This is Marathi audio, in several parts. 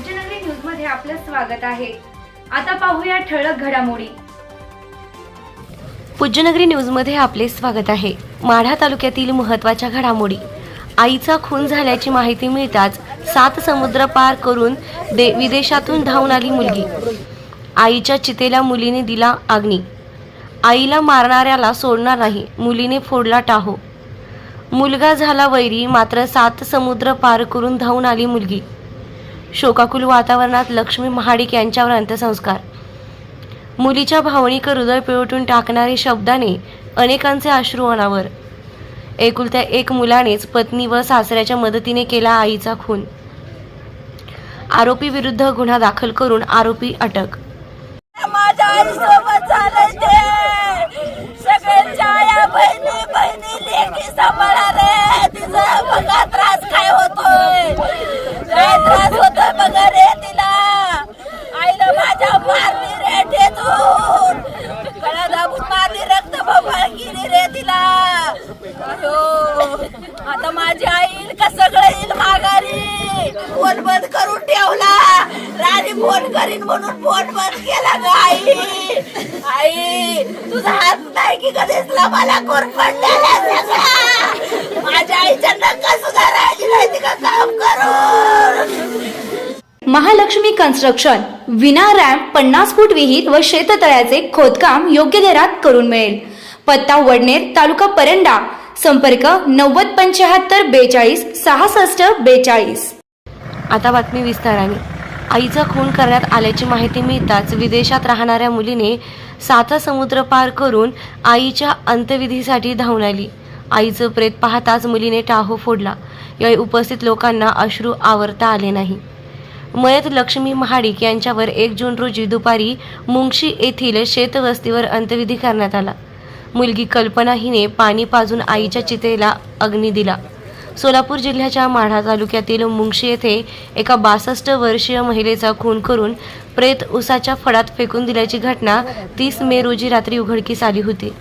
पूज्यनगरी न्यूजमध्ये आपलं स्वागत आहे. आता पाहूया ठळक घडामोडी. पूज्यनगरी न्यूजमध्ये आपले स्वागत आहे. माढा तालुक्यातील महत्त्वाच्या घडामोडी. आईचा खून झाल्याची माहिती मिळताच सात समुद्र पार करून दे विदेशातून धावून आली मुलगी. आईच्या चितेला मुलीने दिला अग्नी. आईला मारणाऱ्याला सोडणार नाही मुलीने फोडला टाहो. मुलगा झाला वैरी मात्र सात समुद्र पार करून धावून आली मुलगी. शोकाकुल वातावरणात लक्ष्मी महाडिक यांच्यावर अंत्यसंस्कार. मुलीच्या भावनिक हृदय पिळवटून टाकणारे शब्दाने अनेकांचे अश्रू अनावर. एकुलत्या एक मुलानेच पत्नी व सासऱ्याच्या मदतीने केला आईचा खून. आरोपी विरुद्ध गुन्हा दाखल करून आरोपी अटक. माझ्या आईसोबत झालं ते सगळ्यांच्या आया बहिणी बहिणी लेकी सांभाळा रे तिचा बघा त्रास काय होतोय काय त्रास होतोय बघा रे तिला आईला माझ्या मारली रे ठेचून गळा दाबून मारली रक्त बबाळ गेली रे तिला अयो आता माझी आई येईल का सगळं येईल माघारी फोन बंद करून ठेवला. राणी फोन करीन म्हणून फोन बंद केला ग आई. आई तुझा हात नाही की कधीच मला कोर माझ्या आईच्या नका सुद्धा राहिली नाही ती का काम करून. महालक्ष्मी कन्स्ट्रक्शन विना रॅम्प पन्नास फूट विहीर व शेततळ्याचे खोदकाम योग्य दरात करून मिळेल. पत्ता वडनेर तालुका परंडा. संपर्क नव्वद पंच्याहत्तर बेचाळीस सहासष्ट बेचाळीस. आता बातमी विस्ताराने. आईचा खून करण्यात आल्याची माहिती मिळताच विदेशात राहणाऱ्या मुलीने साता समुद्र पार करून आईच्या अंत्यविधीसाठी धावून आली. आईचं प्रेत पाहताच मुलीने टाहो फोडला. यावेळी उपस्थित लोकांना अश्रू आवरता आले नाही. मयत लक्ष्मी महाडिक यांच्यावर एक जून रोजी दुपारी मुंगशी येथील शेतवस्तीवर अंत्यविधी करण्यात आला. मुलगी कल्पना हिने पाणी पाजून आईच्या चितेला अग्नी दिला. सोलापूर जिल्ह्याच्या माढा तालुक्यातील मुंगशी येथे एका बासष्ट वर्षीय महिलेचा खून करून प्रेत उसाच्या फडात फेकून दिल्याची घटना तीस मे रोजी रात्री उघडकीस आली होती.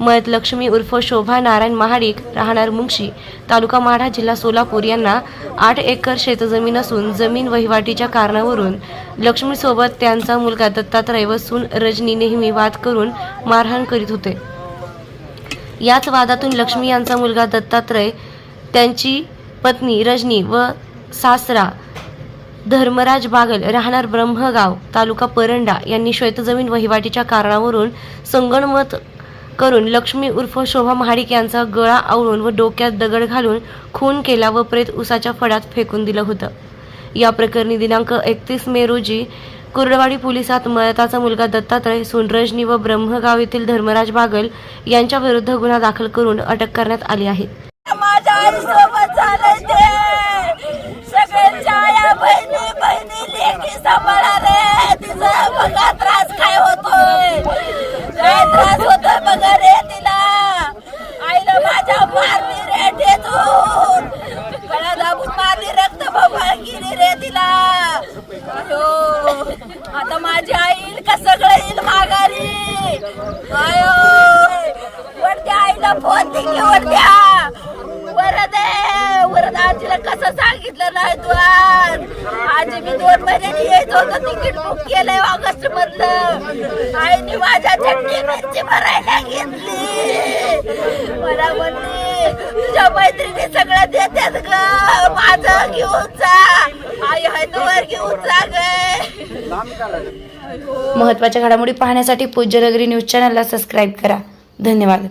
मयत लक्ष्मी उर्फ शोभा नारायण महाडिक राहणार मुंगशी तालुका माढा जिल्हा सोलापूर यांना आठ एकर शेतजमीन असून जमीन वहिवाटीच्या कारणावरून लक्ष्मीसोबत त्यांचा मुलगा दत्तात्रय व सून रजनी नेहमी वाद करून मारहाण करीत होते. याच वादातून लक्ष्मी यांचा मुलगा दत्तात्रय त्यांची पत्नी रजनी व सासरा धर्मराज बागल राहणार ब्रह्मगाव तालुका परंडा यांनी श्वेतजमीन वहिवाटीच्या कारणावरून संगणमत करून लक्ष्मी उर्फ शोभा महाडिक यांचा गळा आवळून व डोक्यात दगड घालून खून केला व प्रेत उसाच्या फडात फेकून दिलं होतं. या प्रकरणी दिनांक एकतीस मे रोजी कुर्डवाडी पोलिसात मयताचा मुलगा दत्तात्रय सुनरजनी व ब्रह्मगाव येथील धर्मराज बागल यांच्याविरुद्ध गुन्हा दाखल करून अटक करण्यात आली आहे. माझ्या आईसोबत झालंय ते. सगळ्यांच्या आया बहिणी बहिणी लेखी सांभाळा रे तिचा बघा त्रास काय होतोय? काय त्रास होतोय बघा रे तिला. आईला माझ्या मारली रे ठेचून. गळा दाबून मारली रक्त भगवान गेली रे तिला. अयो आता माझी आई येईल का? सगळं येईल माघारी. अयो वरती आईला फोन दिली वरती आजीला कसं सांगितलं नाही तू आज? आजी मी दोन महिन्यांनी येत होतो तिकीट बुक केलंय ऑगस्ट मधलं आईने माझ्या चटणी मिरची भरायला घेतली. मला म्हणली तुझ्या मैत्रिणी सगळ्या देतात ग माझं घेऊन जा. आई आहे घेऊन जा ग. महत्त्वाच्या घडामोडी पाहण्यासाठी पूज्यनगरी न्यूज चॅनलला सबस्क्राईब करा. धन्यवाद.